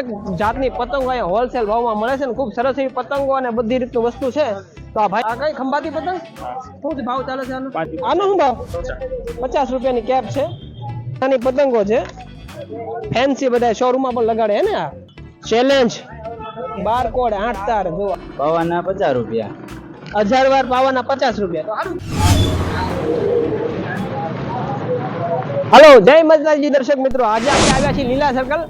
એક જાતની પતંગો અહીંયા હોલસેલ ભાવમાં મળે છે ને ખૂબ સરસ એવી પતંગો અને બધી રીતનું વસ્તુ છે. તો આ ભાઈ આ કઈ ખંભાતી પતંગ? શું ભાવ ચાલે છે આનો? આનો શું ભાવ? પચાસ રૂપિયાની કેપ છે. આની પતંગો છે. ફેન્સી બધા શોરૂમમાં પણ લગાડે હે ને આ. ચેલેન્જ બારકોડ આઠ તાર જોવા પાવાના પચાસ રૂપિયા. હજાર વાર પાવાના પચાસ રૂપિયા. તો હાલો હલો જય મજનાજી દર્શક મિત્રો. આજે આપણે આવ્યા છીએ લીલા સર્કલ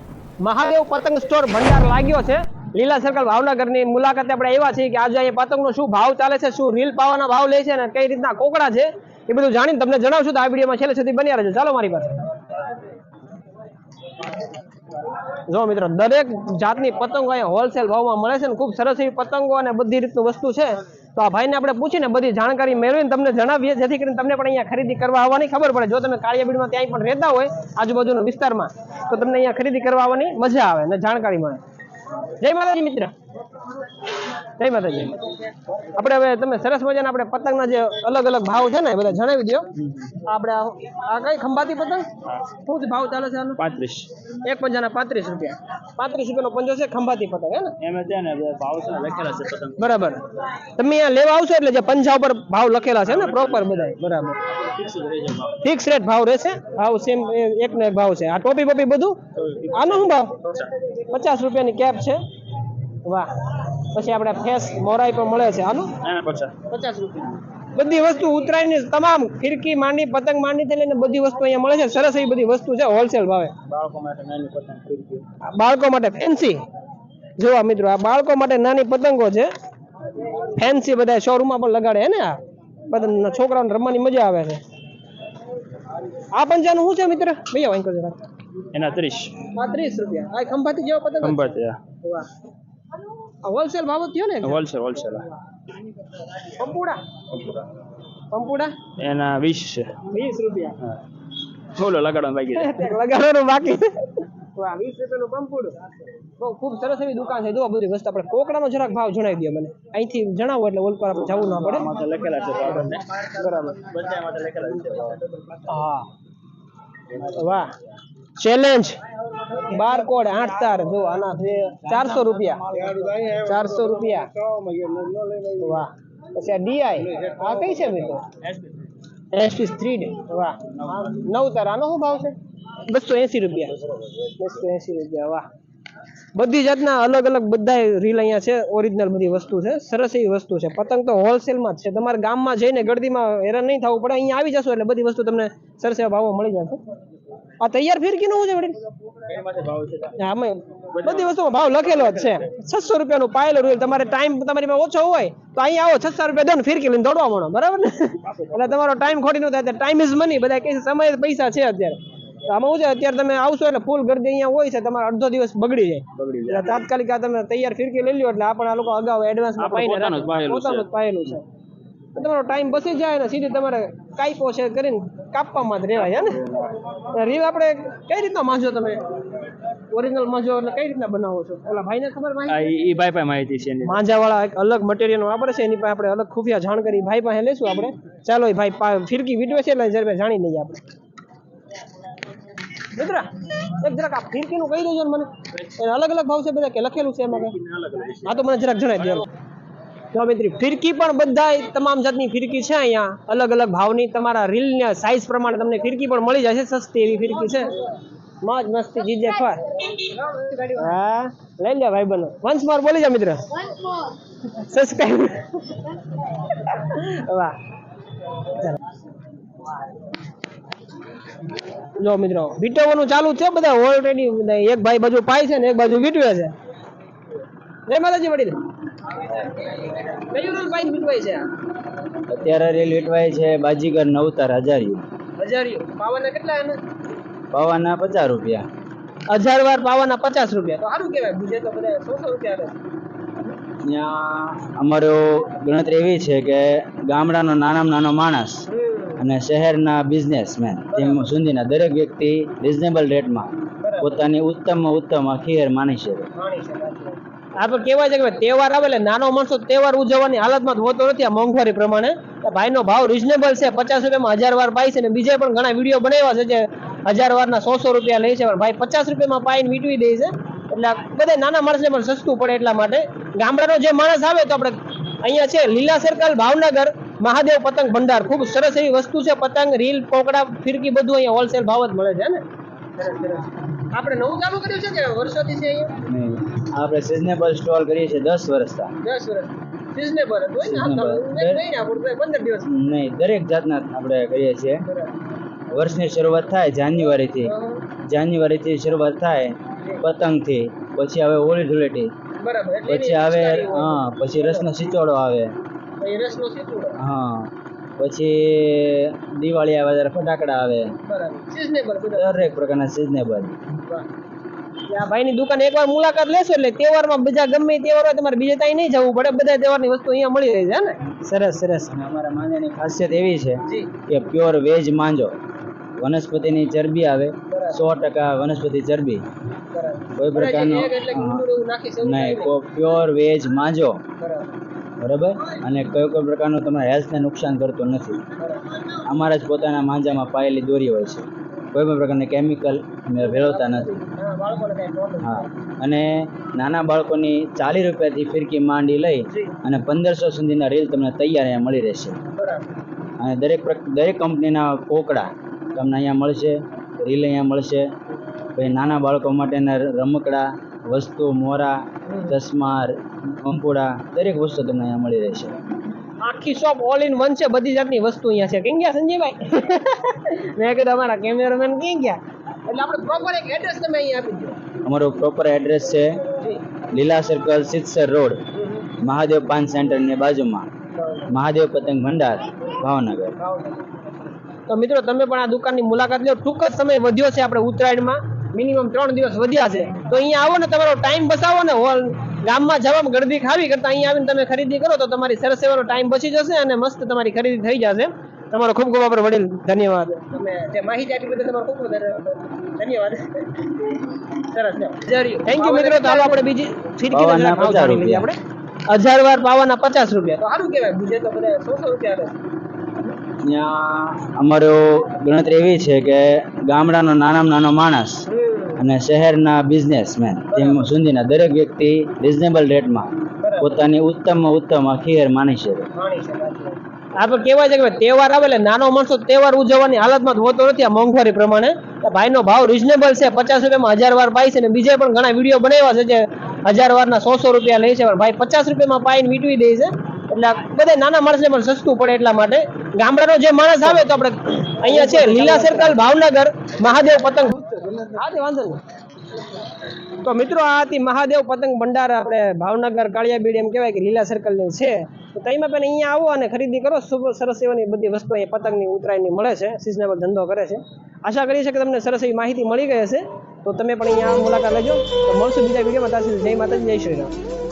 મહાદેવ પતંગ સ્ટોર ભંડાર લાગ્યો છે. લીલા સર્કલ ભાવનગરની મુલાકાતે આપણે આવ્યા છીએ કે આજે અહીંયા પતંગનો શું ભાવ ચાલે છે, શું રીલ પાવાના ભાવ લે છે અને કઈ રીતના કોકડા છે, એ બધું જાણીને તમને જણાવશું. તો આ વિડીયોમાં છેલ્લે સુધી બન્યા રહેજો. ચાલો મારી પાસે. જો મિત્રો, દરેક જાતની પતંગો અહીંયા હોલસેલ ભાવમાં મળે છે ને ખૂબ સરસ એવી પતંગો અને બધી રીતનું વસ્તુ છે. તો આ ભાઈને આપણે પૂછીને બધી જાણકારી મેળવીને તમને જણાવીએ, જેથી કરીને તમને પણ અહીંયા ખરીદી કરવા આવવાની ખબર પડે. જો તમે કાળિયાબીડમાં ત્યાં પણ રહેતા હોય, આજુબાજુના વિસ્તારમાં તો તમને અહીંયા ખરીદી કરવા આવવાની મજા આવે અને જાણકારી મળે. જય માતાજી મિત્ર. જય માતાજી. આપણે હવે તમે સરસ મજાના આપણે પતંગના જે અલગ અલગ ભાવ છે ને એ બધા જણાવી દો આપણે આ કઈ ખંભાતી પતંગ? શું છે ભાવ ચાલે છે આનો? પાંત્રીસ. એક પંજાના પાંત્રીસ રૂપિયા. પાંત્રીસ રૂપિયાનો પંજો છે ખંભાતી પતંગ હે ને? એમ છે ને ભાવ છે લખેલા છે પતંગ. બરાબર. તમે અહીંયા લેવા આવશો એટલે જે પંજા ઉપર ભાવ લખેલા છે ને પ્રોપર બધા બરાબર. ફિક્સ રેટ ભાવ રહેશે. ભાવ સેમ એક ને એક ભાવ છે. આ ટોપી બોપી બધું આનો શું ભાવ? પચાસ રૂપિયાની કેપ છે. વાહ. પછી આપણે ફેસ મોરાઈ પણ મળે છે. આનું પચાસ. પચાસ રૂપિયા. બધી વસ્તુ ઉતરાયણની તમામ ફિરકી માંડી પતંગ માંડી થી લઈને બધી વસ્તુ અહીંયા મળે છે. સરસ એવી બધી વસ્તુ છે હોલસેલ ભાવે. બાળકો માટે નાની પતંગ ફિરકી બાળકો માટે ફેન્સી જોવા મિત્રો આ બાળકો માટે નાની પતંગો છે. ફેન્સી બધા શોરૂમમાં પણ લગાડે હે ને આ. બધા છોકરાઓને રમવાની મજા આવે છે. આ પંજાનું શું છે મિત્ર? ભૈયા વાંકો જરા. એના ત્રીસ. ત્રીસ રૂપિયા. આ ખંભાતી જેવા પતંગ ખંભાતી વાહ. હોલસેલ ભાવ થયો ને હોલસેલ હોલસેલ પંપુડા? પંપુડા. એના વીસ છે. વીસ રૂપિયા. બોલો લગાડવાનું બાકી લગાડવાનું બાકી વીસ રૂપિયાનું પંપુડું. બહુ ખૂબ સરસ એવી દુકાન છે. જો બધી વસ્તુ આપણે કોકડાનો જરાક ભાવ જણાવી દો મને. અહીંથી જણાવો એટલે ઓલ પર આપણે જવું ના પડે. લખેલા છે બરાબર. બધા માટે લખેલા છે હા. વાહ. ચેલેન્જ બાર કોડ આઠ તાર જો આના ચારસો રૂપિયા. ચારસો રૂપિયા. વાહ. પછી આ ડીઆઈ આ કઈ છે મિત્રો? એસપી થ્રી ડે વાહ. નવ તાર આનો શું ભાવ છે? બસો એસી રૂપિયા. બસો એસી રૂપિયા વાહ. બધી જાતના અલગ અલગ બધા રીલ અહીંયા છે ઓરિજિનલ બધી વસ્તુ છે સરસ એવી વસ્તુ છે. પતંગ તો હોલસેલમાં જ છે. તમારે ગામમાં જઈને ગળદીમાં હેરાન નહીં થવું પડે અહીંયા આવી જશો એટલે બધી વસ્તુ તમને સરસ એવા ભાવો મળી જશે. આ તૈયાર ફિરકી નું છે વડીલ? ભાવ હા, બધી વસ્તુમાં ભાવ લખેલો જ છે. છસો રૂપિયાનું પાયેલું રૂલ તમારે ટાઈમ તમારી પાસે ઓછો હોય તો અહીંયા આવો છસો રૂપિયા દો ને ફિરકી લઈને દોડવા માંડો બરાબર ને? એટલે તમારો ટાઈમ ખોટી ન થાય ટાઈમ ઇઝ મની બધા કહે સમય પૈસા છે અત્યારે. આમાં શું છે અત્યારે તમે આવશો એટલે ફૂલ ગરદી અહીંયા હોય છે તમારો અડધો દિવસ બગડી જાય. એટલે તાત્કાલિક આ તમે તૈયાર ફિરકી લઈ લ્યો એટલે આપણે આ લોકો અગાઉ એડવાન્સમાં આપણે પાઈને પોતાનું જ પાયેલું છે. તમારો ટાઈમ બસી જાય ને સીધી તમારે કાઈપો છે કરીને કાપવામાં જ રહેવાય હે ને? રીલ આપણે કઈ રીતના માંજો તમે? ઓરિજિનલ માંજો એટલે કઈ રીતના બનાવો છો? ઓલા ભાઈને ખબર માહિતી? ઈ ભાઈ પાસે માહિતી છે માંજાવાળા એક અલગ મટીરિયલ વાપરે છે એની પાસે આપણે અલગ ખુફિયા જાણકારી ભાઈ પાસે લેશું આપણે. ચાલો એ ભાઈ ફિરકી વીટવે છે એટલે જરા જાણી લઈએ આપણે. મિત્રા એક જરાક આ ફિરકીનું કહી દેજો મને. અલગ અલગ ભાવ છે બધા કે લખેલું છે એમાં હા તો મને જરાક જણાવી દો જો મિત્રો ફિરકી પણ બધા તમામ જાતની ફિરકી છે અહીંયા. અલગ અલગ ભાવની તમારા રીલ ને સાઈઝ પ્રમાણે તમને ફિરકી પણ મળી જશે, સસ્તી એવી ફિરકી છે. મોજ મસ્તી, જીજે ફર હા, લઈ લે ભાઈ બનો વંશ મોર બોલી જા મિત્ર. સબસ્ક્રાઇબ વાહ. જો મિત્રો વીટવવાનું ચાલુ છે બધા ઓલરેડી એક ભાઈ બાજુ પાય છે ને એક બાજુ વીટવે છે. જય માતાજી વડીલ. કયું નામ પાઇપ વીટવાય છે અત્યારે રેલ વેટવાય છે બાજીગર નવતાર હજારિયું. હજારિયો. પાવાના કેટલા એના? પાવાના પચાસ રૂપિયા. હજાર વાર પાવાના પચાસ રૂપિયા. તો સારું કહેવાય. બીજે તો બધા સો સો રૂપિયા ત્યાં અમારો ગણતરી એવી છે કે ગામડાનો નાનામાં નાનો માણસ અને શહેરના બિઝનેસમેન તેમ સુધીના દરેક વ્યક્તિ રિઝનેબલ રેટમાં પોતાની ઉત્તમમાં ઉત્તમ અખીર માની શકે. આ તો કહેવાય છે કે તહેવાર આવે એટલે નાનો માણસો તહેવાર ઉજવવાની હાલતમાં હોતો નથી આ મોંઘવારી પ્રમાણે. ભાઈનો ભાવ રિઝનેબલ છે, પચાસ રૂપિયામાં હજાર વાર પાય છે ને બીજા પણ ઘણા વીડિયો બનાવ્યા છે જે હજાર વારના સો સો રૂપિયા લે છે. પણ ભાઈ પચાસ રૂપિયામાં પાઈને વીટવી દે છે. એટલે બધા નાના માણસને પણ સસ્તું પડે એટલા માટે. ગામડાનો જે માણસ આવે તો આપણે અહીંયા છે લીલા સર્કલ, ભાવનગર, મહાદેવ પતંગ ભંડાર. ખૂબ સરસ એવી વસ્તુ છે, પતંગ, રીલ, પોકડા, ફિરકી બધું અહીંયા હોલસેલ ભાવ જ મળે છે ને? આપણે નવું ચાલુ કર્યું છે કે વર્ષોથી છે અહીંયા? આપણે સિઝનેબલ સ્ટોલ કરીએ છીએ દસ વર્ષના દસ વર્ષ. સિઝનેબલ. નહીં પંદર દિવસ. નહીં દરેક જાતના આપણે કરીએ છીએ. વર્ષની શરૂઆત થાય જાન્યુઆરીથી. જાન્યુઆરીથી શરૂઆત થાય પતંગથી. પછી આવે હોળી ધૂળેટી. પછી આવે હા પછી રસનો સિચોડો આવે. હા પછી દિવાળી આવે ત્યારે ફટાકડા આવે. દરેક પ્રકારના સિઝનેબલ. આ ભાઈની દુકાન એકવાર મુલાકાત લેશો એટલે તહેવારમાં બીજા ગમે તહેવાર હોય તમારે બીજે ત્યાં નહીં જવું પડે. બધા તહેવારની વસ્તુ અહીંયા મળી રહી છે ને? સરસ સરસ. અમારા માંજાની ખાસિયત એવી છે કે પ્યોર વેજ માંજો. વનસ્પતિની ચરબી આવે. સો ટકા વનસ્પતિ ચરબી. કોઈ પ્રકારનો નહીં. પ્યોર વેજ માંજો. બરાબર? અને કોઈ કોઈ પ્રકારનું તમારા હેલ્થને નુકસાન કરતું નથી. અમારા જ પોતાના માંજામાં પાયેલી દોરી હોય છે. કોઈ પણ પ્રકારની કેમિકલ ભેળવતા નથી. હા. અને નાના બાળકોની ચાલીસ રૂપિયાથી ફિરકી માંડી લઈ અને પંદરસો સુધીના રીલ તમને તૈયાર અહીંયા મળી રહેશે. અને દરેક પ્રક- દરેક કંપનીના કોકડા તમને અહીંયા મળશે રીલ અહીંયા મળશે. પછી નાના બાળકો માટેના રમકડા વસ્તુ મોરા ચશ્મા કંપુડા દરેક વસ્તુ તમને અહીંયા મળી રહેશે. આખી શોપ ઓલ ઇન વન છે બધી જાતની વસ્તુ અહીંયા છે. કેમ ગયા સંજયભાઈ? મેં કીધું અમારા કેમેરામેન ક્યાં ગયા? એટલે આપણે પ્રોપર એક એડ્રેસ તમે અહીં આપી દો. અમારું પ્રોપર એડ્રેસ છે લીલા સર્કલ સિત્સર રોડ મહાદેવ પાન સેન્ટરની બાજુમાં. મહાદેવ પતંગ ભંડાર ભાવનગર. તો મિત્રો તમે પણ આ દુકાનની મુલાકાત લો. ટૂંક જ સમય વધ્યો છે આપણે ઉત્તરાયણમાં. મિનિમમ ત્રણ દિવસ વધ્યા છે. તો અહીંયા આવો ને તમારો ટાઈમ બચાવો ને. હોલ ગામમાં જવામાં ગળદી ખાવી કરતા અહીંયા આવીને તમે ખરીદી કરો તો તમારી સરસ એવાનો ટાઈમ બચી જશે અને મસ્ત તમારી ખરીદી થઈ જશે. તમારો ખૂબ ખૂબ આભાર વડીલ. ધન્યવાદ. તમે જે માહિતી આપી બદલ તમારો ખૂબ ખૂબ ધન્યવાદ. સરસ થેન્ક યુ મિત્રો. તો હાલો આપણે બીજી ફિરકી પાવાના ભાવ 50 જાણી આપણે. હજાર વાર પાવાના પચાસ રૂપિયા. તો સારું કહેવાય. બીજે તો બધા સો સો રૂપિયા ત્યાં અમારો ગણતરી એવી છે કે ગામડાનો નાનામાં નાનો માણસ અને શહેરના બિઝનેસમેન તેમ સુધીના દરેક વ્યક્તિ રિઝનેબલ રેટમાં પોતાની ઉત્તમમાં ઉત્તમ ખીર માની શકે. આપણે કહેવાય છે કે તહેવાર આવે એટલે નાનો માણસો તહેવાર ઉજવવાની હાલતમાં હોતો નથી આ મોંઘવારી પ્રમાણે. ભાઈનો ભાવ રિઝનેબલ છે પચાસ રૂપિયામાં હજાર વાર પાય છે ને બીજે પણ ઘણા વીડિયો બનાવ્યા છે જે હજાર વારના સો સો રૂપિયા લે છે પણ ભાઈ પચાસ રૂપિયામાં પાઈને વીટવી દે છે. એટલે બધા નાના માણસને પણ સસ્તું પડે એટલા માટે ગામડાનો જે માણસ આવે તો આપણે અહીંયા છે લીલા સર્કલ ભાવનગર મહાદેવ પતંગ તે વાંધો નહીં. તો મિત્રો, આ હતી મહાદેવ પતંગ ભંડાર, આપણે ભાવનગર, કાળિયાબીડ એમ કહેવાય કે લીલા સર્કલની છે. તો તેમાં પણ અહીંયા આવો અને ખરીદી કરો. શુભ, સરસ એવાની બધી વસ્તુ અહીંયા પતંગની ઉતરાયણની મળે છે. સિઝનેબલ ધંધો કરે છે. આશા કરી છે કે તમને સરસ એવી માહિતી મળી ગઈ હશે. તો તમે પણ અહીંયા મુલાકાત લેજો. તો મળશું બીજા વિડીયોમાં. તાસી જય માતાજી, જય શ્રી રામ.